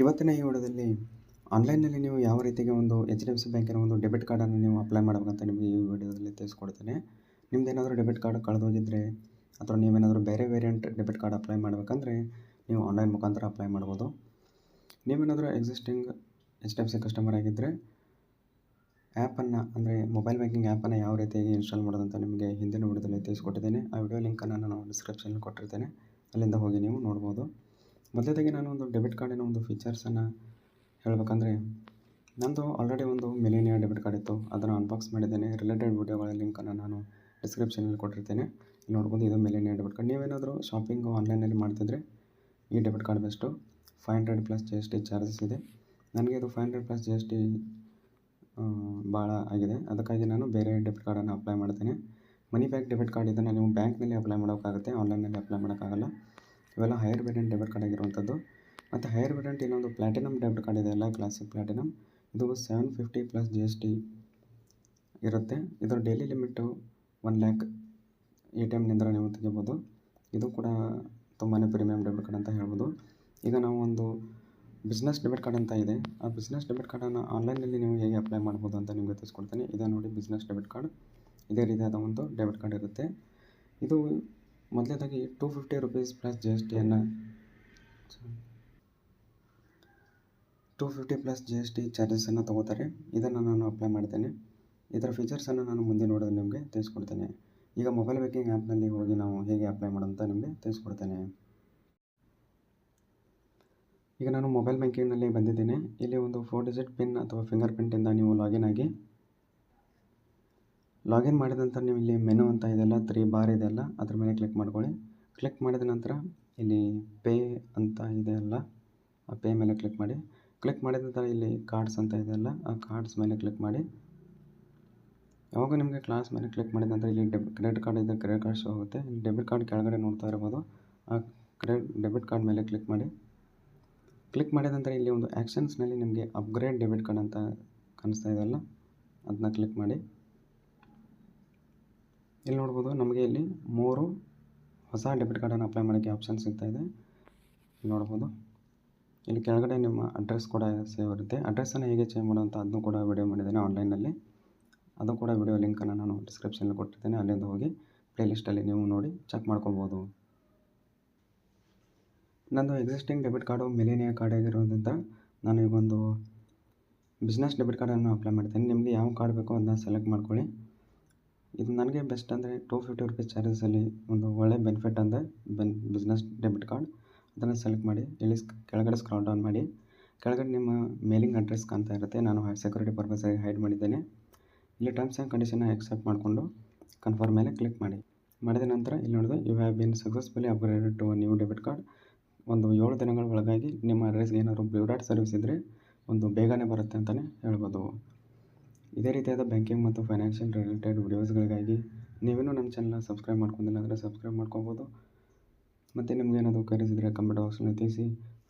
ಇವತ್ತಿನ ಈ ವಿಡಿಯೋದಲ್ಲಿ ಆನ್ಲೈನಲ್ಲಿ ನೀವು ಯಾವ ರೀತಿಗೆ ಒಂದು ಎಚ್ ಡಿ ಎಫ್ ಸಿ ಬ್ಯಾಂಕಿನ ಒಂದು ಡೆಬಿಟ್ ಕಾರ್ಡನ್ನು ನೀವು ಅಪ್ಲೈ ಮಾಡಬೇಕಂತ ನಿಮಗೆ ಈ ವಿಡಿಯೋದಲ್ಲಿ ತಿಳಿಸ್ಕೊಡ್ತೇನೆ. ನಿಮ್ದು ಏನಾದರೂ ಡೆಬಿಟ್ ಕಾರ್ಡ್ ಕಳೆದೋಗಿದ್ದರೆ ಅಥವಾ ನೀವೇನಾದರೂ ಬೇರೆ ವೇರಿಯಂಟ್ ಡೆಬಿಟ್ ಕಾರ್ಡ್ ಅಪ್ಲೈ ಮಾಡಬೇಕಂದ್ರೆ ನೀವು ಆನ್ಲೈನ್ ಮುಖಾಂತರ ಅಪ್ಲೈ ಮಾಡ್ಬೋದು. ನೀವೇನಾದರೂ existing H D F C customer ಆಗಿದ್ದರೆ ಆ್ಯಪನ್ನು ಅಂದರೆ ಮೊಬೈಲ್ ಬ್ಯಾಂಕಿಂಗ್ ಆ್ಯಪನ್ನು ಯಾವ ರೀತಿಯಾಗಿ ಇನ್ಸ್ಟಾಲ್ ಮಾಡೋದಂತ ನಿಮಗೆ ಹಿಂದಿನ ವಿಡಿಯೋದಲ್ಲಿ ತಿಳಿಸ್ಕೊಟ್ಟಿದ್ದೇನೆ. ಆ ವಿಡಿಯೋ ಲಿಂಕನ್ನು ನಾನು ಡಿಸ್ಕ್ರಿಪ್ಷನಲ್ಲಿ ಕೊಟ್ಟಿರ್ತೇನೆ. ಅಲ್ಲಿಂದ ಹೋಗಿ ನೀವು ನೋಡ್ಬೋದು. ಮೊದಲದಾಗಿ ನಾನು ಒಂದು ಡೆಬಿಟ್ ಕಾರ್ಡಿನ ಒಂದು ಫೀಚರ್ಸನ್ನು ಹೇಳಬೇಕಂದ್ರೆ, ನಂದು ಆಲ್ರೆಡಿ ಒಂದು ಮಿಲೇನಿಯಾ ಡೆಬಿಟ್ ಕಾರ್ಡ್ ಇತ್ತು. ಅದನ್ನು ಅನ್ಬಾಕ್ಸ್ ಮಾಡಿದ್ದೇನೆ. ರಿಲೇಟೆಡ್ ವೀಡಿಯೋಗಳ ಲಿಂಕನ್ನು ನಾನು ಡಿಸ್ಕ್ರಿಪ್ಷನಲ್ಲಿ ಕೊಟ್ಟಿರ್ತೇನೆ. ನೋಡ್ಬೋದು ಇದು ಮಿಲೇನಿಯಾ ಡೆಬಿಟ್ ಕಾರ್ಡ್ ನೀವೇನಾದರೂ ಶಾಪಿಂಗು ಆನ್ಲೈನಲ್ಲಿ ಮಾಡ್ತಿದ್ರೆ ಈ debit card best five hundred plus G S T charges ಇದೆ. ನನಗೆ ಇದು five hundred plus G S T ಭಾಳ ಆಗಿದೆ. ಅದಕ್ಕಾಗಿ ನಾನು ಬೇರೆ ಡೆಬಿಟ್ ಕಾರ್ಡನ್ನು ಅಪ್ಲೈ ಮಾಡ್ತೇನೆ. ಮನಿ ಬ್ಯಾಕ್ ಡೆಬಿಟ್ ಕಾರ್ಡ್ ಇದನ್ನು ನೀವು ಬ್ಯಾಂಕ್ನಲ್ಲಿ ಅಪ್ಲೈ ಮಾಡೋಕ್ಕಾಗುತ್ತೆ. ಆನ್ಲೈನಲ್ಲಿ ಅಪ್ಲೈ ಮಾಡೋಕ್ಕಾಗಲ್ಲ. ಇವೆಲ್ಲ ಹೈಯರ್ ವೇರಿಯಂಟ್ ಡೆಬಿಟ್ ಕಾರ್ಡ್ ಆಗಿರುವಂಥದ್ದು. ಮತ್ತು ಹೈಯರ್ ವೇರಿಯಂಟ್ ಇನ್ನೊಂದು ಪ್ಲಾಟಿನಮ್ ಡೆಬಿಟ್ ಕಾರ್ಡ್ ಇದೆ ಎಲ್ಲ ಕ್ಲಾಸಿಕ್ ಪ್ಲಾಟಿನಮ್ ಇದು seven fifty plus G S T ಇರುತ್ತೆ. ಇದರ daily limit one lakh A T ಎಮ್ನಿಂದ ನೀವು ತೆಗಿಬೋದು. ಇದು ಕೂಡ ತುಂಬಾ ಪ್ರೀಮಿಯಂ ಡೆಬಿಟ್ ಕಾರ್ಡ್ ಅಂತ ಹೇಳ್ಬೋದು. ಈಗ ನಾವು ಒಂದು ಬಿಸ್ನೆಸ್ ಡೆಬಿಟ್ ಕಾರ್ಡ್ ಅಂತ ಇದೆ. ಆ ಬಿಸ್ನೆಸ್ ಡೆಬಿಟ್ ಕಾರ್ಡನ್ನು ಆನ್ಲೈನಲ್ಲಿ ನೀವು ಹೇಗೆ ಅಪ್ಲೈ ಮಾಡ್ಬೋದು ಅಂತ ನಿಮಗೆ ತಿಳಿಸ್ಕೊಡ್ತೀನಿ. ಇದೆ ನೋಡಿ ಬಿಸ್ನೆಸ್ ಡೆಬಿಟ್ ಕಾರ್ಡ್ ಇದೇ ರೀತಿಯಾದ ಒಂದು ಡೆಬಿಟ್ ಕಾರ್ಡ್ ಇರುತ್ತೆ. ಇದು ಮೊದಲನೇದಾಗಿ two fifty rupees plus G S ಟಿಯನ್ನು two fifty plus G S T ಚಾರ್ಜಸನ್ನು ತೊಗೋತಾರೆ. ಇದನ್ನು ನಾನು ಅಪ್ಲೈ ಮಾಡ್ತೇನೆ. ಇದರ ಫೀಚರ್ಸನ್ನು ನಾನು ಮುಂದೆ ನೋಡೋದು ನಿಮಗೆ ತಿಳಿಸ್ಕೊಡ್ತೇನೆ. ಈಗ ಮೊಬೈಲ್ ಬ್ಯಾಂಕಿಂಗ್ ಆ್ಯಪ್ನಲ್ಲಿ ಹೋಗಿ ನಾವು ಹೇಗೆ ಅಪ್ಲೈ ಮಾಡೋಂತ ನಿಮಗೆ ತಿಳಿಸ್ಕೊಡ್ತೇನೆ. ಈಗ ನಾನು ಮೊಬೈಲ್ ಬ್ಯಾಂಕಿಂಗ್ನಲ್ಲಿ ಬಂದಿದ್ದೇನೆ. ಇಲ್ಲಿ ಒಂದು ಫೋರ್ ಡಿಜಿಟ್ ಪಿನ್ ಅಥವಾ ಫಿಂಗರ್ ಪ್ರಿಂಟಿಂದ ನೀವು ಲಾಗಿನ್ ಆಗಿ ಲಾಗಿನ್ ಮಾಡಿದ ನಂತರ ನೀವು ಇಲ್ಲಿ ಮೆನು ಅಂತ ಇದೆಯಲ್ಲ, ತ್ರೀ ಬಾರ್ ಇದೆಯಲ್ಲ, ಅದ್ರ ಮೇಲೆ ಕ್ಲಿಕ್ ಮಾಡ್ಕೊಳ್ಳಿ. ಕ್ಲಿಕ್ ಮಾಡಿದ ನಂತರ ಇಲ್ಲಿ ಪೇ ಅಂತ ಇದೆಯಲ್ಲ, ಆ ಪೇ ಮೇಲೆ ಕ್ಲಿಕ್ ಮಾಡಿ. ಕ್ಲಿಕ್ ಮಾಡಿದ ನಂತರ ಇಲ್ಲಿ ಕಾರ್ಡ್ಸ್ ಅಂತ ಇದೆಯಲ್ಲ, ಆ ಕಾರ್ಡ್ಸ್ ಮೇಲೆ ಕ್ಲಿಕ್ ಮಾಡಿ. ಯಾವಾಗ ನಿಮಗೆ ಕ್ಲಾಸ್ ಮೇಲೆ ಕ್ಲಿಕ್ ಮಾಡಿದ ನಂತರ ಇಲ್ಲಿ ಡೆಬ್ ಕ್ರೆಡಿಟ್ ಕಾರ್ಡ್ ಇದೆ ಕ್ರೆಡಿಟ್ ಕಾರ್ಡ್ ಶೋ ಆಗುತ್ತೆ. ಡೆಬಿಟ್ ಕಾರ್ಡ್ ಕೆಳಗಡೆ ನೋಡ್ತಾ ಇರ್ಬೋದು. ಆ ಕ್ರೆಡಿಟ್ ಡೆಬಿಟ್ ಕಾರ್ಡ್ ಮೇಲೆ ಕ್ಲಿಕ್ ಮಾಡಿ. ಕ್ಲಿಕ್ ಮಾಡಿದ ನಂತರ ಇಲ್ಲಿ ಒಂದು ಆ್ಯಕ್ಷನ್ಸ್ನಲ್ಲಿ ನಿಮಗೆ ಅಪ್ಗ್ರೇಡ್ ಡೆಬಿಟ್ ಕಾರ್ಡ್ ಅಂತ ಕಾಣಿಸ್ತಾ ಇದೆಯಲ್ಲ ಅದನ್ನ ಕ್ಲಿಕ್ ಮಾಡಿ. ಇಲ್ಲಿ ನೋಡ್ಬೋದು ನಮಗೆ ಇಲ್ಲಿ ಮೂರು ಹೊಸ ಡೆಬಿಟ್ ಕಾರ್ಡನ್ನು ಅಪ್ಲೈ ಮಾಡೋಕ್ಕೆ ಆಪ್ಷನ್ ಸಿಗ್ತಾ ಇದೆ. ನೋಡ್ಬೋದು. ಇಲ್ಲಿ ಕೆಳಗಡೆ ನಿಮ್ಮ ಅಡ್ರೆಸ್ ಕೂಡ ಸೇವ್ ಇರುತ್ತೆ. ಅಡ್ರೆಸ್ಸನ್ನು ಹೇಗೆ ಚೇಂಜ್ ಮಾಡೋಂಥ ಅದನ್ನು ಕೂಡ ವಿಡಿಯೋ ಮಾಡಿದ್ದೇನೆ ಆನ್ಲೈನಲ್ಲಿ ಅದು ಕೂಡ ವಿಡಿಯೋ ಲಿಂಕನ್ನು ನಾನು ಡಿಸ್ಕ್ರಿಪ್ಷನಲ್ಲಿ ಕೊಟ್ಟಿದ್ದೇನೆ. ಅಲ್ಲಿಂದ ಹೋಗಿ ಪ್ಲೇಲಿಸ್ಟಲ್ಲಿ ನೀವು ನೋಡಿ ಚೆಕ್ ಮಾಡ್ಕೊಬೋದು. ನಂದು existing debit card millennia card ಆಗಿರೋದ್ರಿಂದ ನಾನು ಈಗೊಂದು ಬಿಸ್ನೆಸ್ ಡೆಬಿಟ್ ಕಾರ್ಡನ್ನು ಅಪ್ಲೈ ಮಾಡ್ತೀನಿ. ನಿಮಗೆ ಯಾವ ಕಾರ್ಡ್ ಬೇಕೋ ಅದನ್ನ ಸೆಲೆಕ್ಟ್ ಮಾಡ್ಕೊಳ್ಳಿ. ಇದು ನನಗೆ ಬೆಸ್ಟ್ ಅಂದರೆ ಟೂ ಫಿಫ್ಟಿ ರುಪೀಸ್ ಚಾರ್ಜಸಲ್ಲಿ ಒಂದು ಒಳ್ಳೆ ಬೆನಿಫಿಟ್ ಅಂದರೆ ಬೆನ್ ಬಿಸ್ನೆಸ್ ಡೆಬಿಟ್ ಕಾರ್ಡ್. ಅದನ್ನು ಸೆಲೆಕ್ಟ್ ಮಾಡಿ, ಇಲ್ಲಿ ಕೆಳಗಡೆ ಸ್ಕ್ರಾಲ್ ಡೌನ್ ಮಾಡಿ. ಕೆಳಗಡೆ ನಿಮ್ಮ ಮೇಲಿಂಗ್ ಅಡ್ರೆಸ್ ಕಾಣ್ತಾ ಇರುತ್ತೆ. ನಾನು ಸೆಕ್ಯೂರಿಟಿ ಪರ್ಪಸಾಗಿ ಹೈಡ್ ಮಾಡಿದ್ದೇನೆ. ಇಲ್ಲಿ ಟರ್ಮ್ಸ್ ಆ್ಯಂಡ್ ಕಂಡೀಷನ್ನ ಎಕ್ಸೆಪ್ಟ್ ಮಾಡಿಕೊಂಡು ಕನ್ಫರ್ಮ್ ಮೇಲೆ ಕ್ಲಿಕ್ ಮಾಡಿ. ಮಾಡಿದ ನಂತರ ಇಲ್ಲಿ ನೋಡಿದ್ರೆ, you have been successfully upgraded to new debit card. ಒಂದು ಏಳು ದಿನಗಳ ಒಳಗಾಗಿ ನಿಮ್ಮ ಅಡ್ರೆಸ್ಗೆ ಏನಾದರೂ ಬ್ಲೂ ಸರ್ವಿಸ್ ಇದ್ದರೆ ಒಂದು ಬೇಗನೆ ಬರುತ್ತೆ ಅಂತಲೇ ಹೇಳ್ಬೋದು. ಇದೇ ರೀತಿಯಾದ ಬ್ಯಾಂಕಿಂಗ್ ಮತ್ತು ಫೈನಾನ್ಷಿಯಲ್ ರಿಲೇಟೆಡ್ ವಿಡಿಯೋಸ್ಗಳಿಗಾಗಿ ನೀವೇನು ನಮ್ಮ ಚಾನಲ್ನ ಸಬ್ಸ್ಕ್ರೈಬ್ ಮಾಡ್ಕೊಂಡಿಲ್ಲ ಅಂದರೆ ಸಬ್ಸ್ಕ್ರೈಬ್ ಮಾಡ್ಕೊಬೋದು. ಮತ್ತು ನಿಮ್ಗೆ ಏನಾದರೂ ಕರೀಸ್ ಇದ್ದರೆ ಕಮೆಂಟ್ ಬಾಕ್ಸ್ನಲ್ಲಿ ತಿಳಿಸಿ,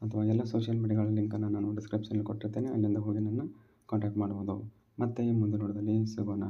ಅಥವಾ ಎಲ್ಲ ಸೋಷಿಯಲ್ ಮೀಡಿಯಾಗಳ ಲಿಂಕನ್ನು ನಾನು ಡಿಸ್ಕ್ರಿಪ್ಷನಲ್ಲಿ ಕೊಟ್ಟಿರ್ತೇನೆ, ಅಲ್ಲಿಂದ ಹೋಗಿ ನನ್ನ ಕಾಂಟ್ಯಾಕ್ಟ್ ಮಾಡ್ಬೋದು. ಮತ್ತೆ ಮುಂದಿನ ನೋಡೋದಲ್ಲಿ ಸಿಗೋಣ.